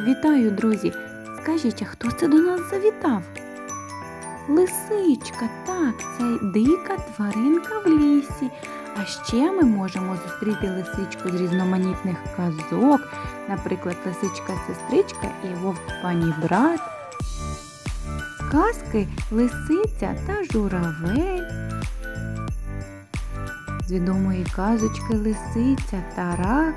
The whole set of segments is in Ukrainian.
Вітаю, друзі! Скажіть, а хто це до нас завітав? Лисичка, так, це дика тваринка в лісі. А ще ми можемо зустріти лисичку з різноманітних казок, наприклад, лисичка-сестричка і вовк пані брат. Казки лисиця та журавель. З відомої казочки лисиця та рак.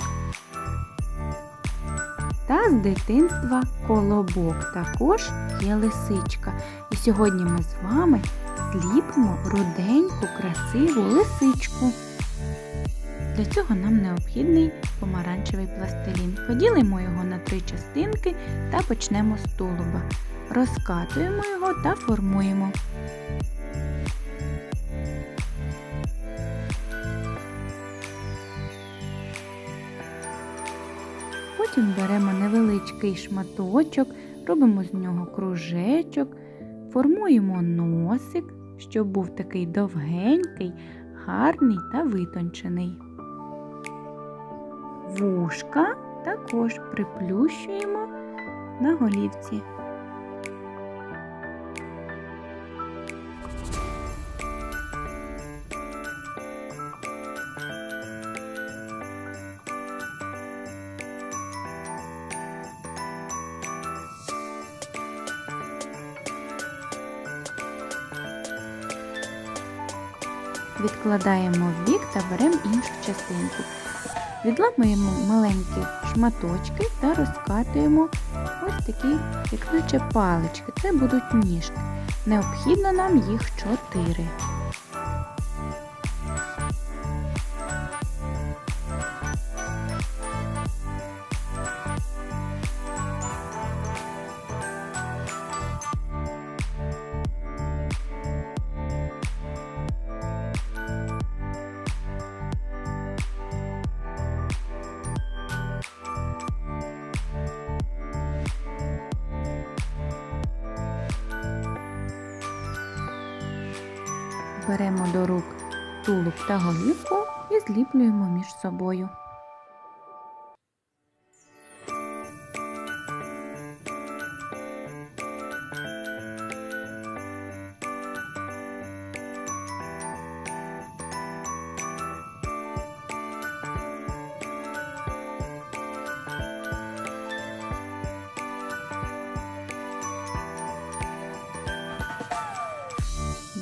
Та з дитинства колобок також є лисичка. І сьогодні ми з вами зліпимо руденьку, красиву лисичку. Для цього нам необхідний помаранчевий пластилін. Поділимо його на три частинки та почнемо з тулуба. Розкатуємо його та формуємо. Потім беремо невеличкий шматочок, робимо з нього кружечок, формуємо носик, щоб був такий довгенький, гарний та витончений. Вушка також приплющуємо на голівці. Відкладаємо в бік та беремо іншу частинку. Відламуємо маленькі шматочки та розкатуємо ось такі, як наче палички. Це будуть ніжки. Необхідно нам їх чотири. Беремо до рук тулуб та голівку і зліплюємо між собою.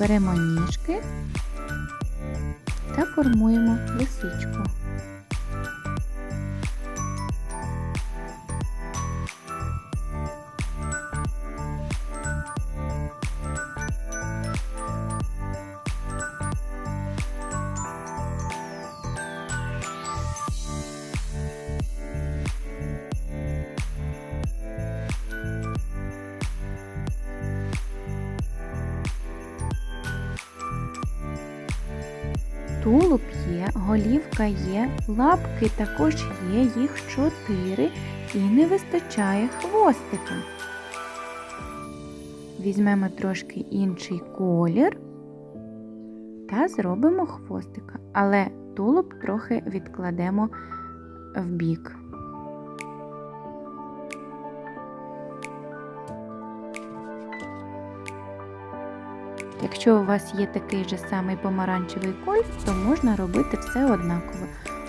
Беремо ніжки та формуємо лисичку. Тулуб є, голівка є, лапки також є, їх чотири і не вистачає хвостика. Візьмемо трошки інший колір та зробимо хвостика, але тулуб трохи відкладемо в бік. Якщо у вас є такий же самий помаранчевий колір, то можна робити все однаково.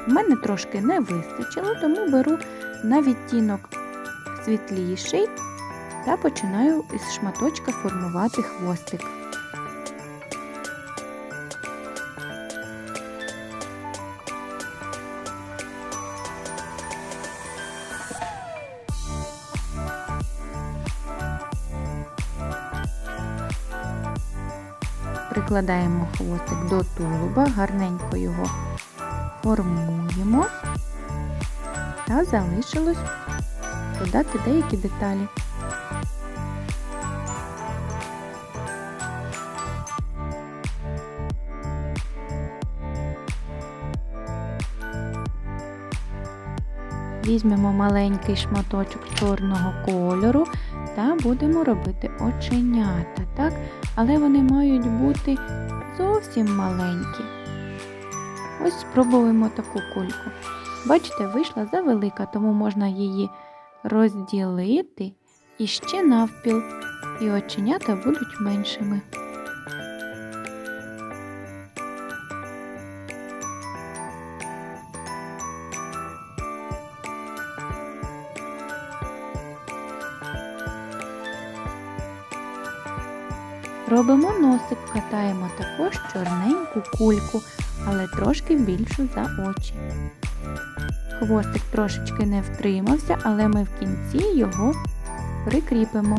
У мене трошки не вистачило, тому беру на відтінок світліший та починаю із шматочка формувати хвостик. Прикладаємо хвостик до тулуба, гарненько його формуємо та залишилось додати деякі деталі. Візьмемо маленький шматочок чорного кольору та будемо робити оченята, так? Але вони мають бути зовсім маленькі. Ось спробуємо таку кульку. Бачите, вийшла завелика, тому можна її розділити і ще навпіл, і оченята будуть меншими. Робимо носик, катаємо також чорненьку кульку, але трошки більшу за очі. Хвостик трошечки не втримався, але ми в кінці його прикріпимо.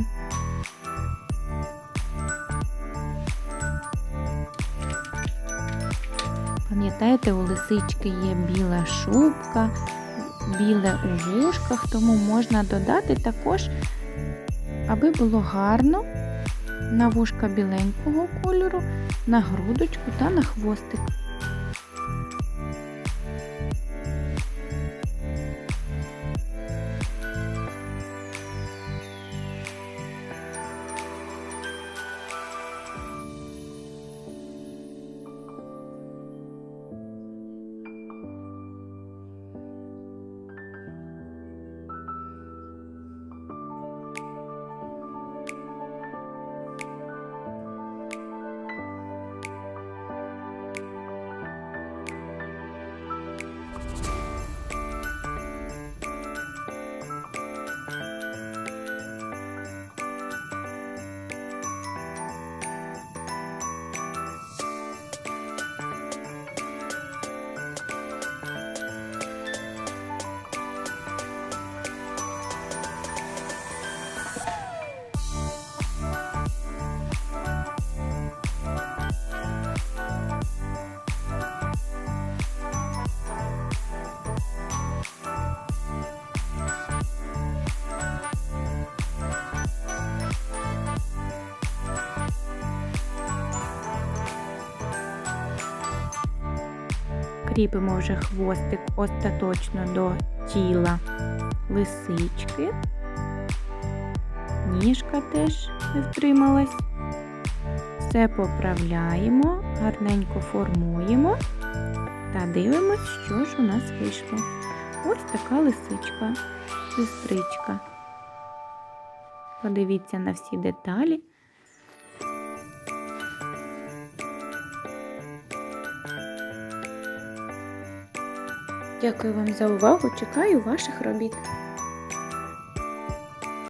Пам'ятаєте, у лисички є біла шубка, біле у вушках, тому можна додати також, аби було гарно на вушка біленького кольору, на грудочку та на хвостик. Кріпимо вже хвостик остаточно до тіла лисички. Ніжка теж не втрималась. Все поправляємо, гарненько формуємо та дивимось, що ж у нас вийшло. Ось така лисичка, сестричка. Подивіться на всі деталі. Дякую вам за увагу. Чекаю ваших робіт.